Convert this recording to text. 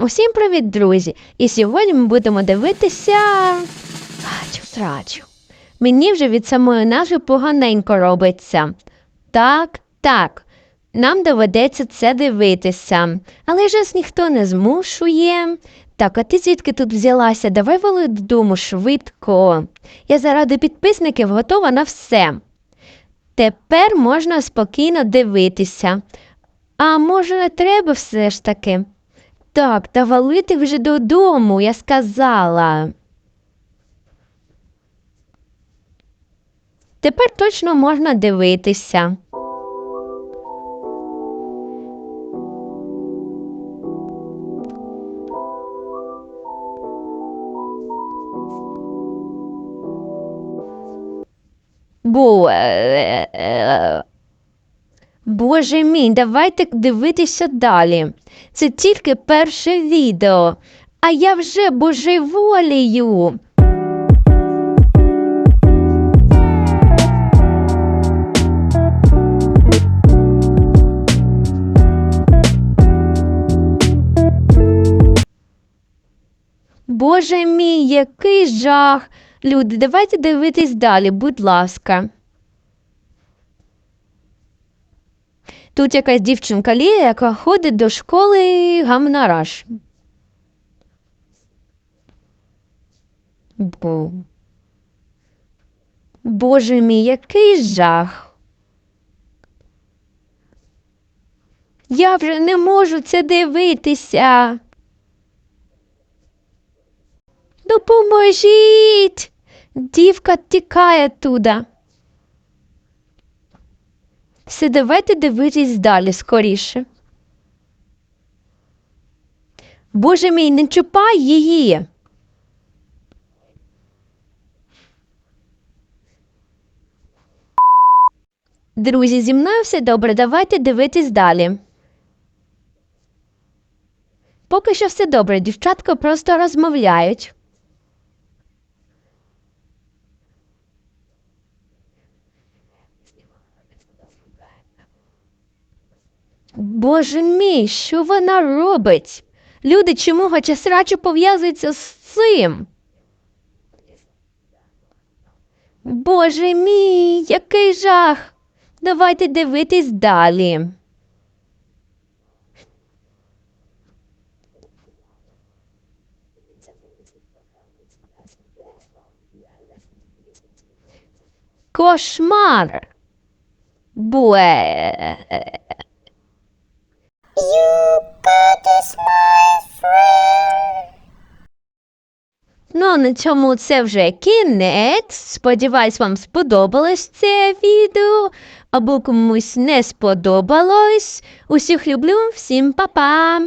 Усім привіт, друзі! І сьогодні ми будемо дивитися. Трачу, трачу. Мені вже від самої назви поганенько робиться. Так, так. Нам доведеться це дивитися. Але ж нас ніхто не змушує. Так, а ти звідки тут взялася? Давай вали додому швидко. Я заради підписників готова на все. Тепер можна спокійно дивитися. А може, не треба все ж таки? Так, та валити вже додому, я сказала. Тепер точно можна дивитися. Бо... Боже мій, давайте дивитися далі. Це тільки перше відео, а я вже божеволію. Боже мій, який жах. Люди, давайте дивитись далі, будь ласка. Тут якась дівчинка Лія, яка ходить до школи гамнараш. Бо... Боже мій, який жах. Я вже не можу це дивитися. Допоможіть. Дівка тікає туди. Все, давайте дивитись далі скоріше. Боже мій, не чіпай її. Друзі, зі мною все добре, давайте дивитись далі. Поки що все добре, дівчатка просто розмовляють. Боже мій, що вона робить? Люди чому срачу пов'язуються з цим? Боже мій, який жах. Давайте дивитись далі. Кошмар. Буе. Ну, на цьому це вже кінець. Сподіваюсь, вам сподобалось це відео, або комусь не сподобалось. Усіх люблю, всім па-па!